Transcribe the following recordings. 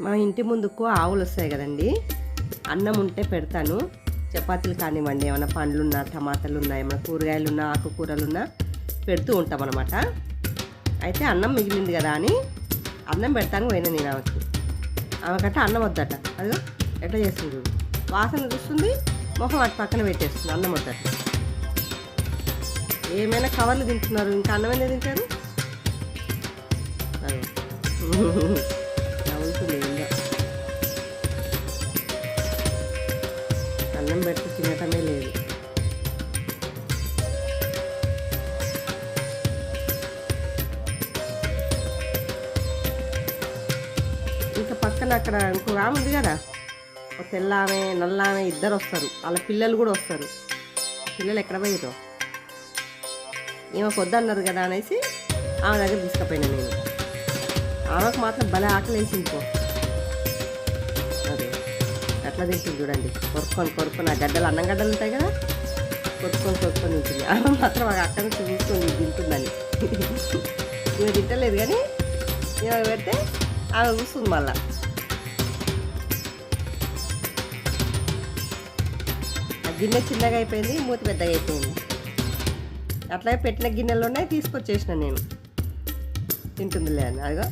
మా ఇంటి ముందుకు ఆవులు వస్తాయి కదండి. అన్నం ఉంటే పెడతాను. చపాతీలు కానివ్వండి ఏమైనా పండ్లు ఉన్నా టమాటాలు ఉన్నా ఏమైనా కూరగాయలు ఉన్నా ఆకుకూరలు ఉన్నా పెడుతూ ఉంటాం అనమాట అయితే అన్నం మిగిలింది కదా అని అన్నం పెడతాను పోయినా నేను ఆమెకి. ఆమెకంటే అన్నం వద్దట. అదిగో ఎట్లా చేస్తుంది చూడు. వాసన చూస్తుంది మొహం అటు పక్కన పెట్టేస్తుంది అన్నం వద్దట. ఏమైనా కవర్లు తింటున్నారు? ఇంకా అన్నం ఎందుకు తింటారు? పిల్లలు అక్కడ? ఇంకో ఆమె ఉంది కదా? ఒక తెల్ల ఆమె నల్ల ఆమె ఇద్దరు వస్తారు. వాళ్ళ పిల్లలు కూడా వస్తారు. పిల్లలు ఎక్కడ పోయారు ఈమెకు వద్దన్నారు కదా అనేసి ఆమె దగ్గర తీసుకుపోయినా నేను. ఆమెకు మాత్రం భలే ఆకలి వేసి పో. అదే. ఎట్లా తింటుంది చూడండి. కొరుక్కొని కొరుక్కొని ఆ గడ్డలు అన్నం గడ్డలు ఉంటాయి కదా? కొట్టుకొని కొట్టుకొని తింటుంది. ఆమె మాత్రం ఆ అక్కడ నుంచి చూసుకొని తింటుందని ఇవి తింటలేదు కానీ ఇవి పెడితే ఆమె చూస్తుంది మళ్ళీ. గిన్నె చిన్నగా అయిపోయింది మూత పెద్దగా అయిపోయింది. అట్లాగే పెట్టిన గిన్నెలోనే తీసుకొచ్చేసిన నేను. తింటుందిలే అని. అదిగో.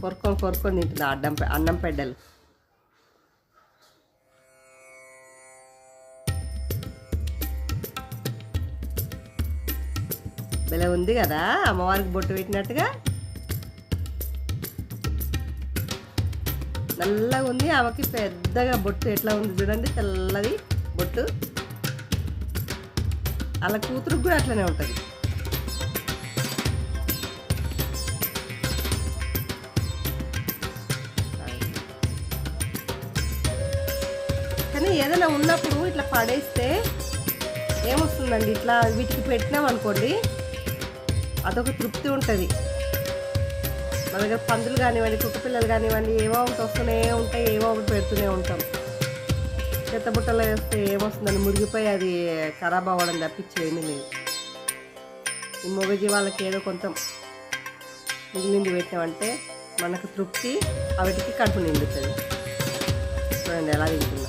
కొరుకొని కొరుకొని తింటుంది అడ్డం అన్నం పెడ్డలు. భలే ఉంది కదా అమ్మవారికి బొట్టు పెట్టినట్టుగా. నల్లగా ఉంది. ఆమెకి పెద్దగా బొట్టు ఎట్లా ఉంది చూడండి. తెల్లది బొట్టు. అలా కూతురుకు కూడా అట్లనే ఉంటుంది. కానీ ఏదైనా ఉన్నప్పుడు ఇట్లా పడేస్తే ఏమొస్తుందండి? ఇట్లా వీటికి పెట్టినాం అనుకోండి అదొక తృప్తి ఉంటుంది. మన దగ్గర పందులు కానివ్వండి కుక్క పిల్లలు కానివ్వండి ఏవో ఒకటి వస్తూనే ఉంటాయి ఏవో ఒకటి పెడుతూనే ఉంటాం. చెత్త బుట్టలో వేస్తే ఏమొస్తుందని మురిగిపోయి అది ఖరాబ్ అవ్వడం తప్పించి ఏమీ లేదు. ఈ మొగజీవాళ్ళకి ఏదో కొంత మిగిలింది పెట్టామంటే మనకు తృప్తి వాటికి కడుపు నిండుతుంది. చూడండి ఎలా తింటుంది.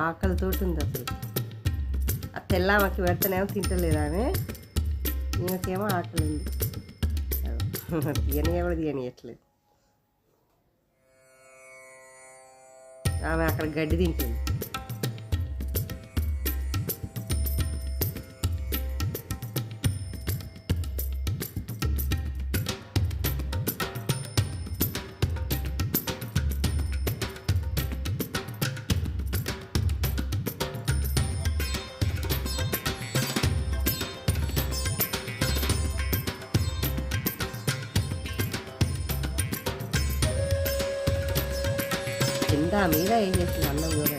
ఆకలితోటి ఉంది అసలు ఆ తెల్లామకి పెడతానేమో తింటలేదు ఆమె ఈమెకేమో ఆకలి ఉంది తీయని కూడా తీయనియట్లేదు ఆమె అక్కడ గడ్డి తింటుంది. కింద మీద ఏం చేస్తుంది అన్నం కూడా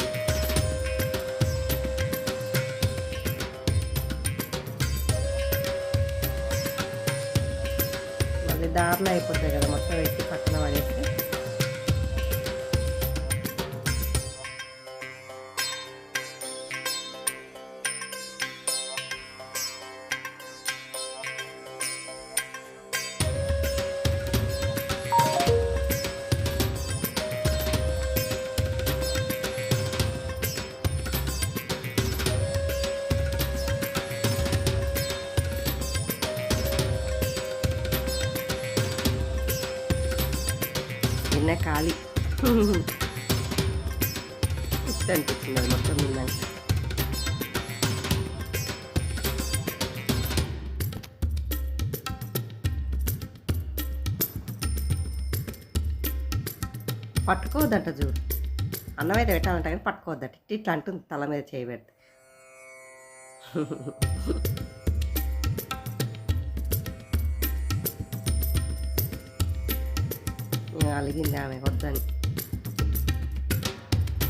మళ్ళీ దారిలో అయిపోతాయి కదా మొత్తం ఎత్తి గిన్నె ఖాళీ. ఇష్టం అనిపించింది అది మొత్తం తిన్నాక పట్టుకోవద్దంట చూడు. అన్నం అయితే పెట్టాలంట కానీ పట్టుకోవద్దట. ఇట్లా అంటుంది తల మీద చేయబెడితే పెడితే అలిగింది ఆమె వద్దని